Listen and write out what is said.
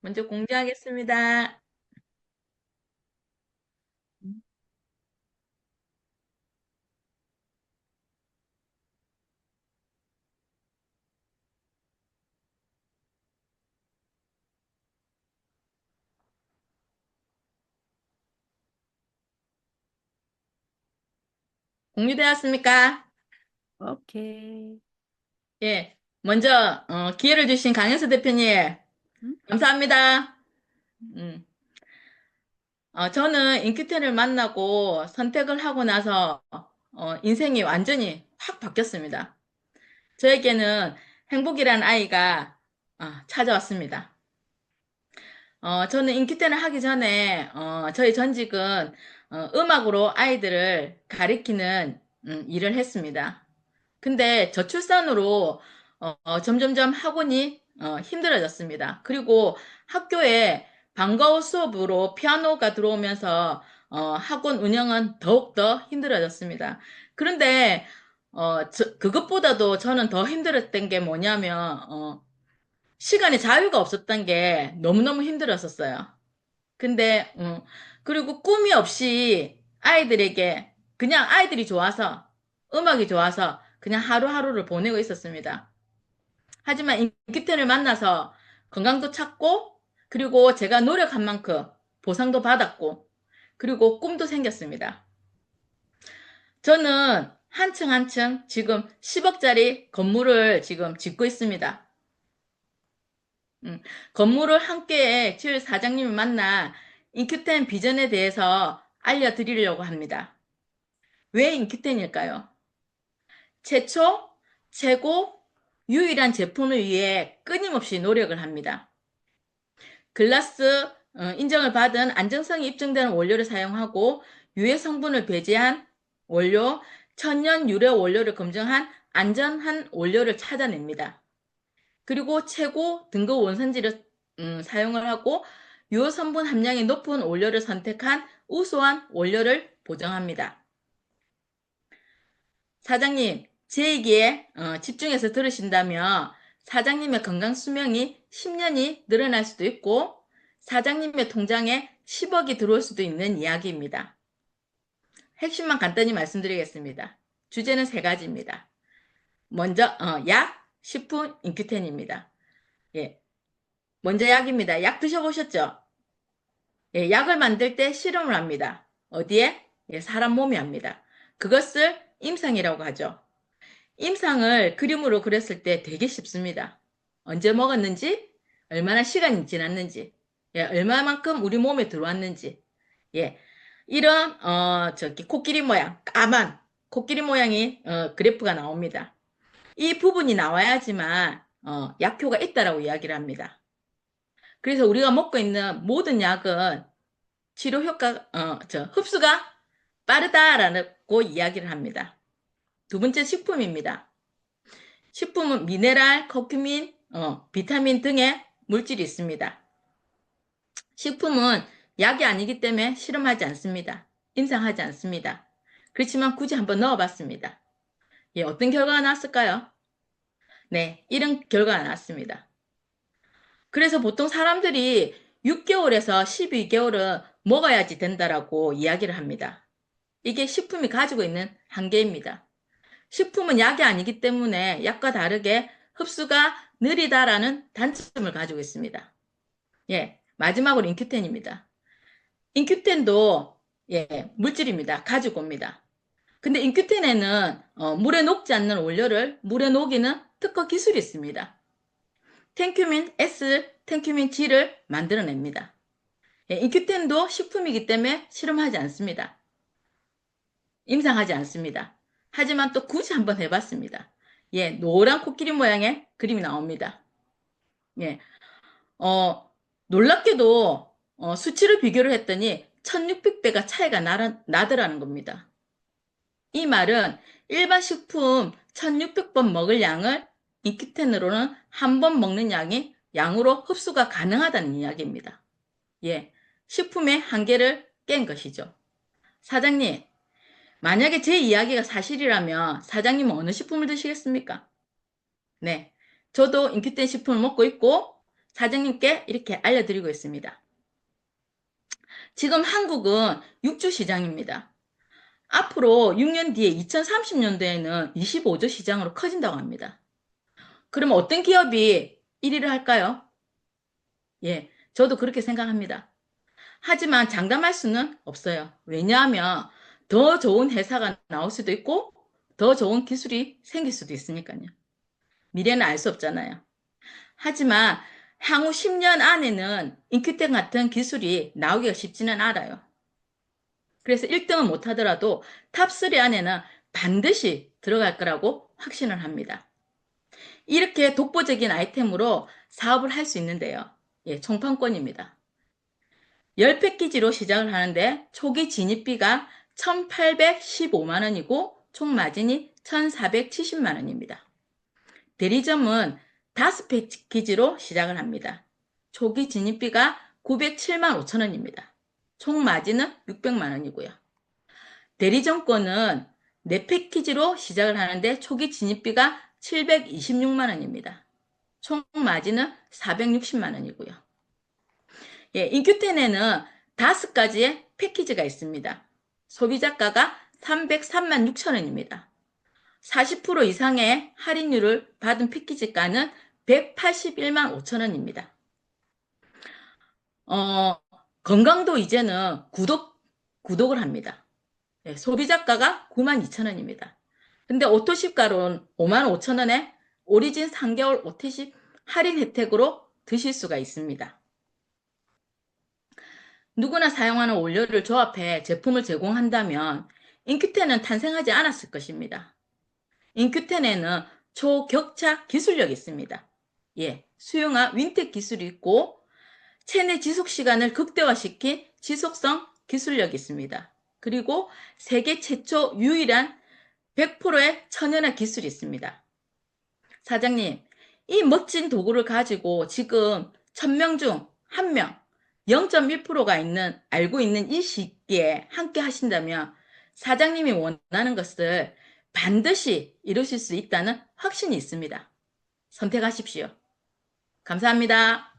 먼저 공개하겠습니다. 공유되었습니까? 오케이. 예. 먼저 어, 기회를 주신 강현수 대표님 음? 감사합니다. 음. 어, 저는 인큐텐을 만나고 선택을 하고 나서 어, 인생이 완전히 확 바뀌었습니다. 저에게는 행복이라는 아이가 어, 찾아왔습니다. 어, 저는 인큐텐을 하기 전에 어, 저희 전직은 어, 음악으로 아이들을 가리키는 음, 일을 했습니다. 근데 저출산으로 어, 어, 점점점 학원이 어, 힘들어졌습니다. 그리고 학교에 방과후 수업으로 피아노가 들어오면서 어, 학원 운영은 더욱더 힘들어졌습니다. 그런데 어, 저- 그것보다도 저는 더 힘들었던 게 뭐냐면 어, 시간에 자유가 없었던 게 너무너무 힘들었었어요. 근데 음, 그리고 꿈이 없이 아이들에게 그냥 아이들이 좋아서 음악이 좋아서 그냥 하루하루를 보내고 있었습니다. 하지만 인기텐을 만나서 건강도 찾고 그리고 제가 노력한 만큼 보상도 받았고 그리고 꿈도 생겼습니다. 저는 한 층 한 층 지금 10억짜리 건물을 지금 짓고 있습니다. 음, 건물을 함께 지을 사장님을 만나 인큐텐 비전에 대해서 알려드리려고 합니다. 왜 인큐텐일까요? 최초, 최고, 유일한 제품을 위해 끊임없이 노력을 합니다. 글라스 어, 인정을 받은 안정성이 입증되는 원료를 사용하고 유해 성분을 배제한 원료, 천연 유래 원료를 검증한 안전한 원료를 찾아냅니다. 그리고 최고 등급 원산지를 음, 사용을 하고 유효 성분 함량이 높은 원료를 선택한 우수한 원료를 보정합니다. 사장님, 제 얘기에 어, 집중해서 들으신다면 사장님의 건강 수명이 10년이 늘어날 수도 있고 사장님의 통장에 10억이 들어올 수도 있는 이야기입니다. 핵심만 간단히 말씀드리겠습니다. 주제는 세 가지입니다. 먼저 어, 약, 식품, 인큐텐입니다. 예, 먼저 약입니다. 약 드셔보셨죠? 예, 약을 만들 때 실험을 합니다. 어디에? 예, 사람 몸에 합니다. 그것을 임상이라고 하죠. 임상을 그림으로 그렸을 때 되게 쉽습니다. 언제 먹었는지, 얼마나 시간이 지났는지, 예, 얼마만큼 우리 몸에 들어왔는지, 예, 이런 어, 저기 코끼리 모양, 까만 코끼리 모양이 어, 그래프가 나옵니다. 이 부분이 나와야지만 어, 약효가 있다라고 이야기를 합니다. 그래서 우리가 먹고 있는 모든 약은 치료 효과, 어, 저 흡수가 빠르다라고 이야기를 합니다. 두 번째 식품입니다. 식품은 미네랄, 커큐민, 어, 비타민 등의 물질이 있습니다. 식품은 약이 아니기 때문에 실험하지 않습니다. 임상하지 않습니다. 그렇지만 굳이 한번 넣어봤습니다. 예, 어떤 결과가 나왔을까요? 네, 이런 결과가 나왔습니다. 그래서 보통 사람들이 6개월에서 12개월은 먹어야지 된다라고 이야기를 합니다. 이게 식품이 가지고 있는 한계입니다. 식품은 약이 아니기 때문에 약과 다르게 흡수가 느리다라는 단점을 가지고 있습니다. 예, 마지막으로 인큐텐입니다. 인큐텐도 예, 물질입니다. 가지고 옵니다. 근데 인큐텐에는 어, 물에 녹지 않는 원료를 물에 녹이는 특허 기술이 있습니다. 텐큐민 S, 텐큐민 G를 만들어냅니다. 예, 인큐텐도 식품이기 때문에 실험하지 않습니다. 임상하지 않습니다. 하지만 또 굳이 한번 해봤습니다. 예, 노란 코끼리 모양의 그림이 나옵니다. 예, 어, 놀랍게도 어, 수치를 비교를 했더니 1600배가 차이가 나, 나더라는 겁니다. 이 말은 일반 식품 1600번 먹을 양을 인큐텐으로는 한 번 먹는 양이 양으로 흡수가 가능하다는 이야기입니다. 예, 식품의 한계를 깬 것이죠. 사장님, 만약에 제 이야기가 사실이라면 사장님은 어느 식품을 드시겠습니까? 네, 저도 인큐텐 식품을 먹고 있고 사장님께 이렇게 알려드리고 있습니다. 지금 한국은 육주 시장입니다. 앞으로 6년 뒤에 2030년도에는 25조 시장으로 커진다고 합니다. 그럼 어떤 기업이 1위를 할까요? 예, 저도 그렇게 생각합니다. 하지만 장담할 수는 없어요. 왜냐하면 더 좋은 회사가 나올 수도 있고 더 좋은 기술이 생길 수도 있으니까요. 미래는 알 수 없잖아요. 하지만 향후 10년 안에는 인큐텍 같은 기술이 나오기가 쉽지는 않아요. 그래서 1등은 못하더라도 탑3 안에는 반드시 들어갈 거라고 확신을 합니다. 이렇게 독보적인 아이템으로 사업을 할 수 있는데요. 예, 총판권입니다. 10패키지로 시작을 하는데 초기 진입비가 1,815만 원이고 총 마진이 1,470만 원입니다. 대리점은 5패키지로 시작을 합니다. 초기 진입비가 907만 5천 원입니다. 총 마진은 600만 원이고요. 대리점권은 4패키지로 시작을 하는데 초기 진입비가 726만 원입니다. 총 마진은 460만 원이고요. 예, 인큐텐에는 다섯 가지의 패키지가 있습니다. 소비자가가 303만 6천 원입니다. 40% 이상의 할인율을 받은 패키지가는 181만 5천 원입니다. 어, 건강도 이제는 구독, 구독을 합니다. 예, 소비자가가 9만 2천 원입니다. 근데 오토십가로는 5만 5천 원에 오리진 3개월 오토십 할인 혜택으로 드실 수가 있습니다. 누구나 사용하는 원료를 조합해 제품을 제공한다면 인큐텐은 탄생하지 않았을 것입니다. 인큐텐에는 초격차 기술력이 있습니다. 예, 수용화 윈텍 기술이 있고 체내 지속 시간을 극대화시킨 지속성 기술력이 있습니다. 그리고 세계 최초 유일한 100%의 천연화 기술이 있습니다. 사장님, 이 멋진 도구를 가지고 지금 1000명 중 1명, 0.1%가 있는, 알고 있는 이 시기에 함께 하신다면 사장님이 원하는 것을 반드시 이루실 수 있다는 확신이 있습니다. 선택하십시오. 감사합니다.